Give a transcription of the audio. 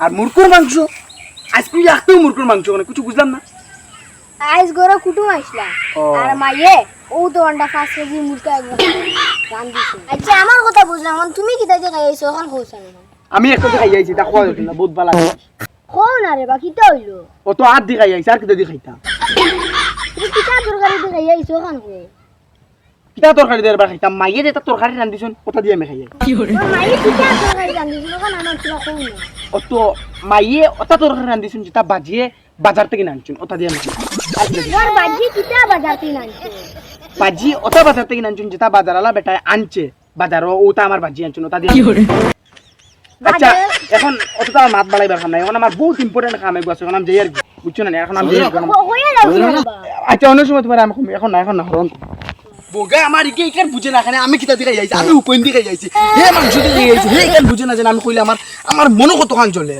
আর মুরকুর মাংস? আজ তুই রাখতেও মুরকুর মাংস মানে কিছু বুঝলাম না। আইস গরে কুটুম আইসলা আর মাইয়ে ও তো আন্ডা পাঁচ কেজি মুরগা রান্ধিছে। আচ্ছা আমার কথা বুঝলাম তুমি কি তাই খাই আইছো এখন খোঁজা না। আমি একটা দিয়ে খাইয়া আইছি তা যেত না বহুত ভালো লাগে খো না রে বা কিতা হইল। ও তো দিয়ে খাইয়া আইছি আর কিতা দিয়ে খাইতাম তুমি কিতা তরকারি দিয়ে খাই আইছো এখন খো কিতা তরকারি দিয়ে এবার খাইতাম? মাইয়ে যেটা তরকারি রান্ধিছুন ওটা দিয়ে আমি খাইয়া তোর মাইয়ে কিতা তরকারি রান্ধিছিল এখন আমার কিবা কই না। ও তো মাইয়ে ওটা তরকারি রান্ধিছুন যেটা বাজিয়ে বাজার থেকে আনছুন ওটা দিয়ে আমি খাই। আর বাজি কিতা বাজার থেকে আনছে? বাজি ওটা বাজার থেকে আনছুন যেটা বাজার আলা বেটা আনছে। বাজার ও ওটা আমার বাজি আনছুন ওটা দিয়ে আচ্ছা এখন অত তো আমার মাত বাড়াইবার নাই। এখন আমার বহুত ইম্পর্টেন্ট কাম এগুলো আছে। এখন আমি আর বুঝছ না এখন আমি। হয়ে আচ্ছা অন্য সময় তোমার আমি এখন না এখন না হরণ বগা আমার ইকে ইকার বুঝে না? খানে আমি কিতা দিকে যাইছি আমি উপেন দিকে যাইছি হে মাংস দিকে যাইছি হে ইকার বুঝে না যে আমি কইলে আমার আমার মনে কত খান চলে